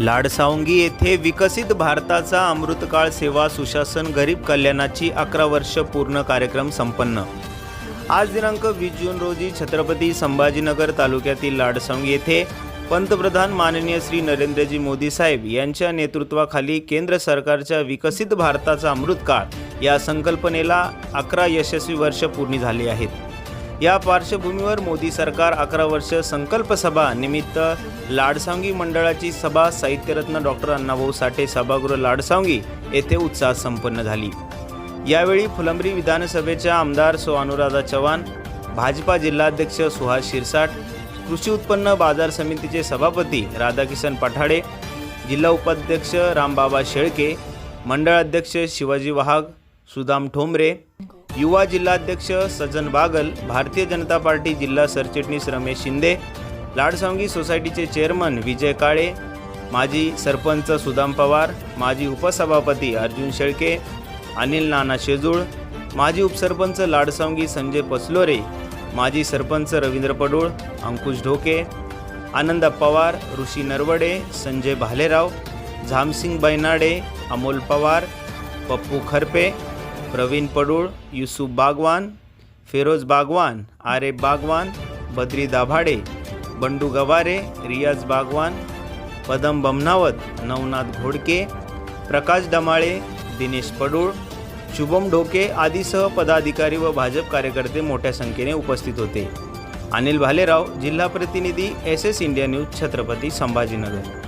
लाडसावंगी येथे विकसित भारताचा अमृतकाळ सेवा सुशासन गरीब कल्याणाची अकरा वर्ष पूर्ण कार्यक्रम संपन्न. आज दिनांक वीस जून रोजी छत्रपती संभाजीनगर तालुक्यातील लाडसावंगी येथे पंतप्रधान माननीय श्री नरेंद्रजी मोदी साहेब यांच्या नेतृत्वाखाली केंद्र सरकारच्या विकसित भारताचा अमृतकाळ या संकल्पनेला अकरा यशस्वी वर्ष पूर्ण झाली आहेत. या पार्श्वभूमीवर मोदी सरकार अकरा वर्ष संकल्प सभा निमित्त लाडसांगी मंडळाची सभा साहित्यरत्न डॉक्टर अण्णाभाऊ साठे सभागृह लाडसांगी येथे उत्साहात संपन्न झाली. यावेळी फुलंब्री विधानसभेच्या आमदार सो अनुराधा चव्हाण भाजपा जिल्हाध्यक्ष सुहास शिरसाट कृषी उत्पन्न बाजार समितीचे सभापती राधाकिशन पठाडे जिल्हा उपाध्यक्ष रामबाबा शेळके मंडळाध्यक्ष शिवाजी वाघ सुदाम ठोंबरे युवा जिल्हाध्यक्ष सज्जन बागल भारतीय जनता पार्टी जिल्हा सरचिटणीस रमेश शिंदे लाडसांगी सोसायटीचे चेअरमन विजय काळे माजी सरपंच सुदाम पवार माजी उपसभापती अर्जुन शेळके अनिल नाना शेजूळ माजी उपसरपंच लाडसांगी संजय पसलोरे माजी सरपंच रवींद्र पडूळ अंकुश ढोके आनंद पवार ऋषी नरवडे संजय भालेराव झामसिंग बैनाडे अमोल पवार पप्पू खरपे प्रवीण पडूळ युसुफ बागवान फिरोज बागवान आरे बागवान बद्री दाभाडे बंडू गवारे रियाज बागवान पदम बमनावत नवनाथ घोडके प्रकाश डमाळे दिनेश पडूळ शुभम ढोके आदीसह पदाधिकारी व भाजप कार्यकर्ते मोठ्या संख्येने उपस्थित होते. अनिल भालेराव जिल्हा प्रतिनिधी S S India news Chhatrapati Sambhajinagar.